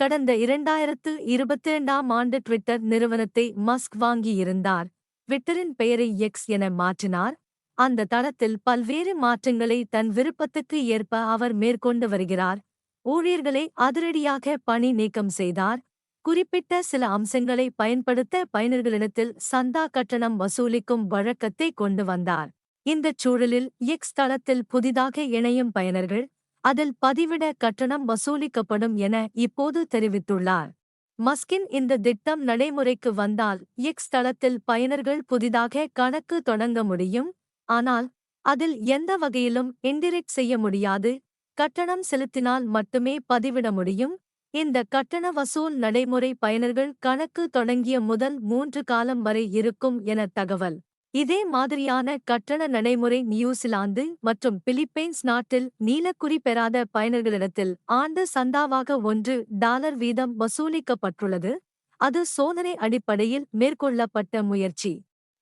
கடந்த இரண்டாயிரத்து இருபத்திரண்டாம் ஆண்டு ட்விட்டர் நிறுவனத்தை மஸ்க் வாங்கியிருந்தார். ட்விட்டரின் பெயரை எக்ஸ் என மாற்றினார். அந்த தளத்தில் பல்வேறு மாற்றங்களை தன் விருப்பத்துக்கு ஏற்ப அவர் மேற்கொண்டு வருகிறார். ஊழியர்களை அதிரடியாக பணி நீக்கம் செய்தார். குறிப்பிட்ட சில அம்சங்களை பயன்படுத்த பயனர்களிடத்தில் சந்தா கட்டணம் வசூலிக்கும் வழக்கத்தை கொண்டு வந்தார். இந்தச் சூழலில் எக்ஸ் தளத்தில் புதிதாக இணையும் பயனர்கள் அதில் பதிவிட கட்டணம் வசூலிக்கப்படும் என இப்போது தெரிவித்துள்ளார். மஸ்கின் இந்த திட்டம் நடைமுறைக்கு வந்தால் எக்ஸ் தளத்தில் பயனர்கள் புதிதாக கணக்கு தொடங்க முடியும். ஆனால் அதில் எந்த வகையிலும் இன்டிரெக்ட் செய்ய முடியாது. கட்டணம் செலுத்தினால் மட்டுமே பதிவிட முடியும். இந்த கட்டண வசூல் நடைமுறை பயனர்கள் கணக்கு தொடங்கிய முதல் மூன்று காலம் வரை இருக்கும் என தகவல். இதே மாதிரியான கட்டண நடைமுறை நியூசிலாந்து மற்றும் பிலிப்பைன்ஸ் நாட்டில் நீலக்குறி பெறாத பயனர்களிடத்தில் ஆண்டு சந்தாவாக ஒன்று டாலர் வீதம் வசூலிக்கப்பட்டுள்ளது. அது சோதனை அடிப்படையில் மேற்கொள்ளப்பட்ட முயற்சி.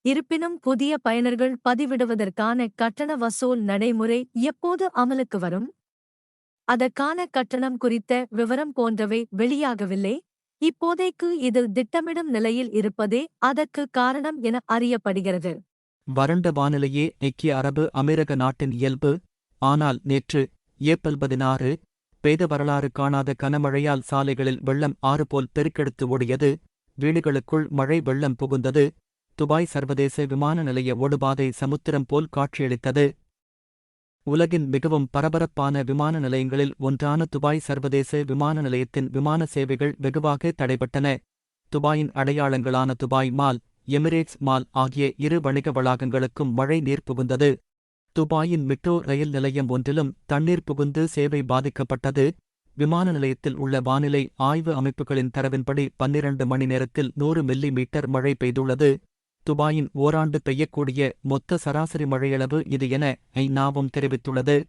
இருப்பினும் புதிய பயனர்கள் பதிவிடுவதற்கான கட்டண வசூல் நடைமுறை எப்போது அமலுக்கு வரும்? அதற்கான கட்டணம் குறித்த விவரம் போன்றவை வெளியாகவில்லை. இப்போதைக்கு இதில் திட்டமிடும் நிலையில் இருப்பதே அதற்கு காரணம் என அறியப்படுகிறது. வறண்ட வானிலையே ஐக்கிய அரபு அமீரக நாட்டின் இயல்பு. ஆனால் நேற்று ஏப்ரல் பதினாறு பேத வரலாறு காணாத கனமழையால் சாலைகளில் வெள்ளம் ஆறு போல் பெருக்கெடுத்து ஓடியது. வீடுகளுக்குள் மழை வெள்ளம் புகுந்தது. துபாய் சர்வதேச விமான நிலைய ஓடுபாதை சமுத்திரம் போல் காட்சியளித்தது. உலகின் மிகவும் பரபரப்பான விமான நிலையங்களில் ஒன்றான துபாய் சர்வதேச விமான நிலையத்தின் விமான சேவைகள் வெகுவாக தடைபட்டன. துபாயின் அடையாளங்களான துபாய் மால் எமிரேட்ஸ் மால் ஆகிய இரு வணிக வளாகங்களுக்கும் மழை நீர் புகுந்தது. துபாயின் மெட்ரோ ரயில் நிலையம் ஒன்றிலும் தண்ணீர் புகுந்து சேவை பாதிக்கப்பட்டது. விமான நிலையத்தில் உள்ள வானிலை ஆய்வு அமைப்புகளின் தரவின்படி பன்னிரண்டு மணி நேரத்தில் நூறு மில்லி மீட்டர் மழை பெய்துள்ளது. துபாயின் ஓராண்டு பெய்யக்கூடிய மொத்த சராசரி மழையளவு இது என ஐநாவும் தெரிவித்துள்ளது.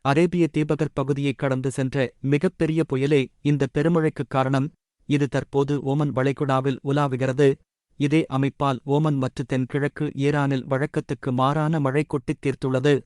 அரேபிய தீபகற் பகுதியை கடந்து சென்ற மிகப்பெரிய புயலே இந்த பெருமழைக்குக் காரணம். இது தற்போது ஓமன் வளைகுடாவில் உலாவுகிறது. இதே அமைப்பால் ஓமன் மற்றும் தென்கிழக்கு ஈரானில் வழக்கத்துக்கு மாறான மழை கொட்டித் தீர்த்துள்ளது.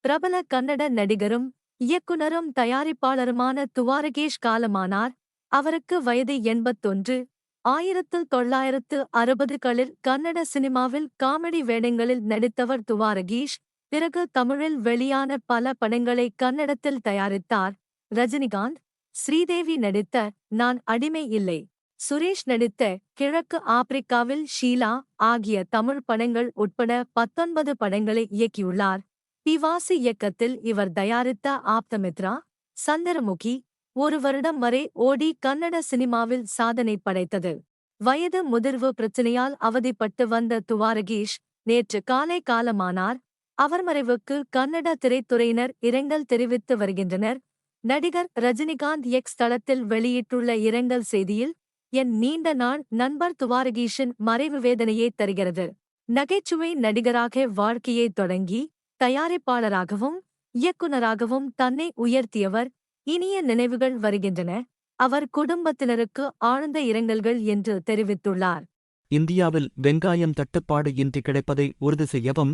பிரபல கன்னட நடிகரும் இயக்குனரும் தயாரிப்பாளருமான துவாரகேஷ் காலமானார். அவருக்கு வயது எண்பத்தொன்று. ஆயிரத்து தொள்ளாயிரத்து அறுபதுகளில் கன்னட சினிமாவில் காமெடி வேடங்களில் நடித்தவர் துவாரகீஷ் பிறகு தமிழில் வெளியான பல படங்களை கன்னடத்தில் தயாரித்தார். ரஜினிகாந்த் ஸ்ரீதேவி நடித்த நான் அடிமை இல்லை சுரேஷ் நடித்த கிழக்கு ஆப்பிரிக்காவில் ஷீலா ஆகிய தமிழ் படங்கள் உட்பட பத்தொன்பது படங்களை இயக்கியுள்ளார். பிவாசி இயக்கத்தில் இவர் தயாரித்த ஆப்தமித்ரா சந்திரமுகி ஒரு வருடம் வரை ஓடி கன்னட சினிமாவில் சாதனை படைத்தது. வயது முதிர்வு பிரச்சனையால் அவதிப்பட்டு வந்த துவாரகீஷ் நேற்று காலை காலமானார். அவர் மறைவுக்கு கன்னட திரைத்துறையினர் இரங்கல் தெரிவித்து வருகின்றனர். நடிகர் ரஜினிகாந்த் எக்ஸ் தளத்தில் வெளியிட்டுள்ள இரங்கல் செய்தியில் என் நீண்ட நாள் நண்பர் துவாரகீஷின் மறைவு வேதனையை தருகிறது. நகைச்சுவை நடிகராக வாழ்க்கையை தொடங்கி தயாரிப்பாளராகவும் இயக்குனராகவும் தன்னை உயர்த்தியவர் இனிய நினைவுகள் வருகின்றன. அவர் குடும்பத்தினருக்கு ஆழ்ந்த இரங்கல்கள் என்று தெரிவித்துள்ளார். இந்தியாவில் வெங்காயம் தட்டுப்பாடு இன்றி கிடைப்பதை உறுதி செய்யவும்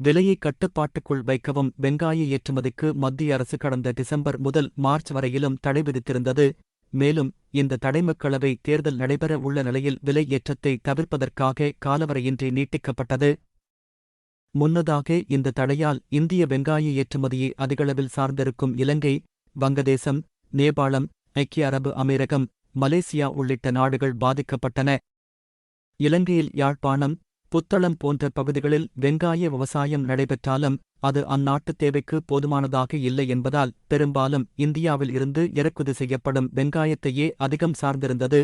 விலையை கட்டுப்பாட்டுக்குள் வைக்கவும் வெங்காய ஏற்றுமதிக்கு மத்திய அரசு கடந்த டிசம்பர் முதல் மார்ச் வரையிலும் தடை விதித்திருந்தது. மேலும் இந்த தடைமக்களவை தேர்தல் நடைபெற உள்ள நிலையில் விலை ஏற்றத்தை தவிர்ப்பதற்காக காலவரையின்றி நீட்டிக்கப்பட்டது. முன்னதாக இந்த தடையால் இந்திய வெங்காய ஏற்றுமதியை அதிகளவில் சார்ந்திருக்கும் இலங்கை வங்கதேசம் நேபாளம் ஐக்கிய அரபு அமீரகம் மலேசியா உள்ளிட்ட நாடுகள் பாதிக்கப்பட்டன. இலங்கையில் யாழ்ப்பாணம் புத்தளம் போன்ற பகுதிகளில் வெங்காய விவசாயம் நடைபெற்றாலும் அது அந்நாட்டு தேவைக்கு போதுமானதாக இல்லை என்பதால் பெரும்பாலும் இந்தியாவில் இருந்து இறக்குது செய்யப்படும் வெங்காயத்தையே அதிகம் சார்ந்திருந்தது.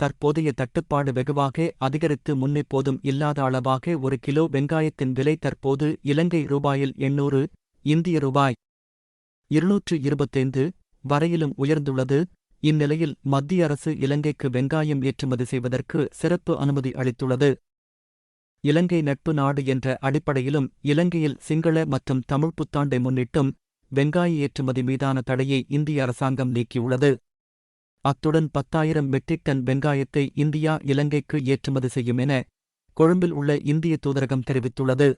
தற்போதைய தட்டுப்பாடு வெகுவாக அதிகரித்து முன்னெப்போதும் இல்லாத அளவாக ஒரு கிலோ வெங்காயத்தின் விலை தற்போது இலங்கை ரூபாயில் எண்ணூறு இந்திய ரூபாய் இருநூற்று இருபத்தைந்து வரையிலும் உயர்ந்துள்ளது. இந்நிலையில் மத்திய அரசு இலங்கைக்கு வெங்காயம் ஏற்றுமதி செய்வதற்கு சிறப்பு அனுமதி அளித்துள்ளது. இலங்கை நட்பு நாடு என்ற அடிப்படையிலும் இலங்கையில் சிங்கள மற்றும் தமிழ் புத்தாண்டை முன்னிட்டும் வெங்காய ஏற்றுமதி மீதான தடையை இந்திய அரசாங்கம் நீக்கியுள்ளது. அத்துடன் பத்தாயிரம் மெட்ரிக் டன் வெங்காயத்தை இந்தியா இலங்கைக்கு ஏற்றுமதி செய்யும் என கொழும்பில் உள்ள இந்திய தூதரகம் தெரிவித்துள்ளது.